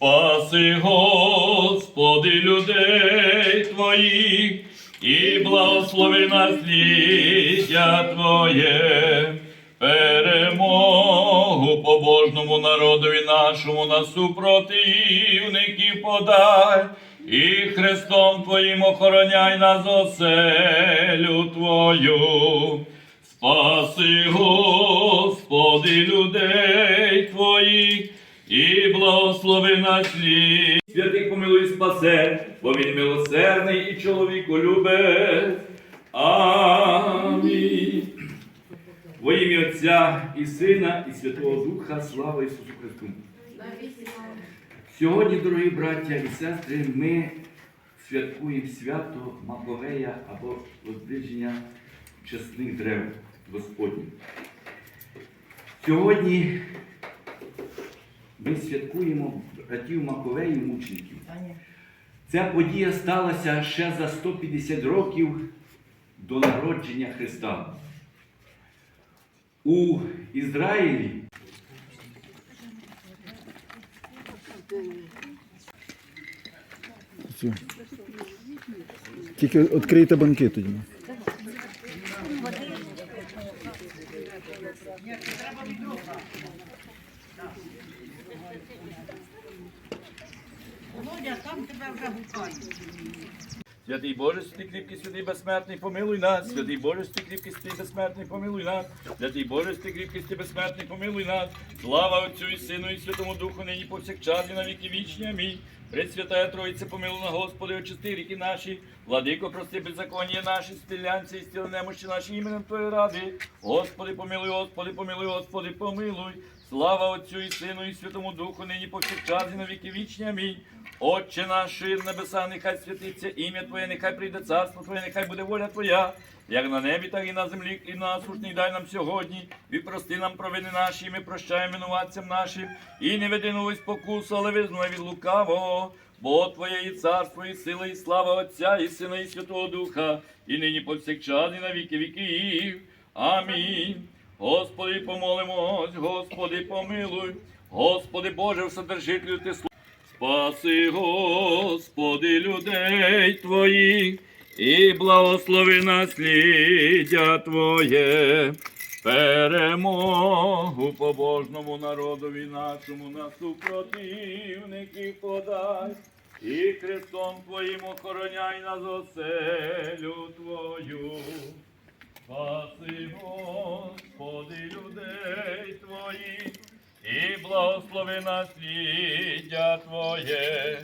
Спаси, Господи, людей Твоїх, і благослови насліддя Твоє, перемогу побожному народові нашому на супротивників подай, і Христом Твоїм охороняй нас оселю Твою. Спаси, Господи, людей Твоїх, і благослови на слід. Святих помилуй спасе, бо він милосердний і чоловіку любить. Амінь. Во ім'я Отця і Сина, і Святого Духа, слава Ісусу Христу. Сьогодні, дорогі браття і сестри, ми святкуємо свято Маковея або воздвиження чесних дерев Господніх. Сьогодні ми святкуємо братів Маковеїв мучеників. Ця подія сталася ще за 150 років до народження Христа. У Ізраїлі Тільки відкрийте банки тоді. Святий Боже, святий кріпкий, святий безсмертний, помилуй нас. Святий Боже, святий кріпкий, святий безсмертний, помилуй нас. Святий Боже, святий кріпкий, святий безсмертний, помилуй нас. Слава Отцю і Сину, і Святому Духу, нині повсякчас і на віки вічні. Амінь. Пресвятая Троїця, помилуй на Господи, очисти ріки наші. Владико, прости беззаконня наші, стілянці і стіли немощі наші іменем Твоєї ради. Господи, помилуй, Господи, помилуй, Господи, помилуй. Слава Отцю і Сину, і Святому Духу, нині повсякчас і на віки вічні. Амінь. Отче наш, небеса, нехай святиться ім'я Твоє, нехай прийде царство Твоє, нехай буде воля Твоя, як на небі, так і на землі, і насушний дай нам сьогодні, і прости нам провини наші, і ми прощаємо винуватцям нашим, і не веди нову спокусу, але визнай від лукавого. Бо Твоє і царство, і сила, і слава Отця, і Сина, і Святого Духа, і нині повсякчас, і на віки віків. Амінь. Господи, помолимось, Господи, помилуй, Господи Боже, Вседержителю Ти слава. Спаси, Господи, людей Твоїх, і благослови насліддя Твоє, перемогу побожному народові нашому на супротивників подай, і Христом Твоїм охороняй нас оселю Твою. Спаси, Господи, людей Твоїх, і благослови насліддя Твоє,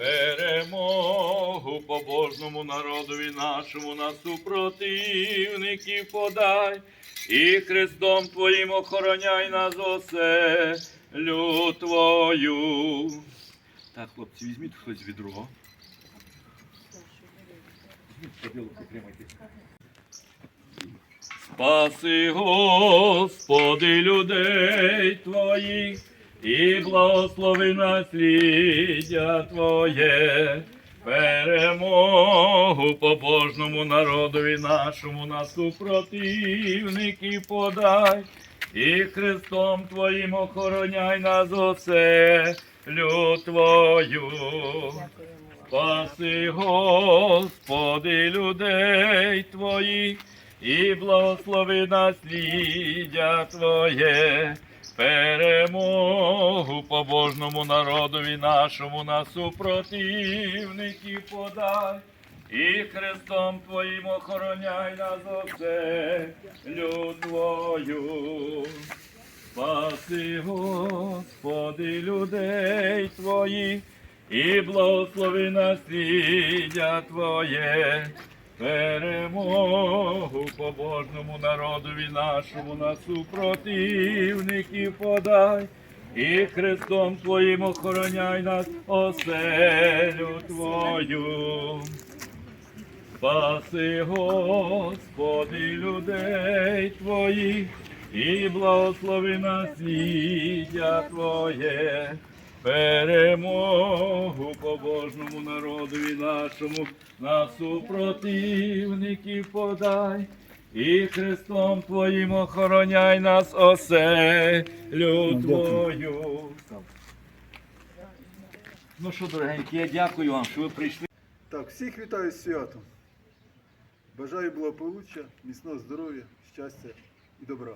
перемогу побожному народові нашому на супротивників подай, і Христом Твоїм охороняй нас оселю Твою. Так, хлопці, візьміть хтось від другого. Спаси, Господи, людей Твоїх, і благослови насліддя Твоє, перемогу побожному народові нашому на супротивників подай, і Христом Твоїм охороняй нас оселю Твою. Спаси, Господи, людей Твоїх, і благослови насліддя Твоє, перемогу побожному народові нашому на супротивників подай, і Христом Твоїм охороняй нас оселю Твою. Спаси, Господи, людей Твоїх, і благослови насліддя Твоє, перемогу побожному народові нашому на супротивників подай, і Христом Твоїм охороняй нас оселю Твою. Спаси, Господи, людей Твоїх, і благослови насліддя Твоє, перемогу побожному народові нашому на супротивників подай, і Христом Твоїм охороняй нас оселю Твою. Ну що, дорогенькі, я дякую вам, що ви прийшли. Так, всіх вітаю з святом. Бажаю благополуччя, міцного здоров'я, щастя і добра.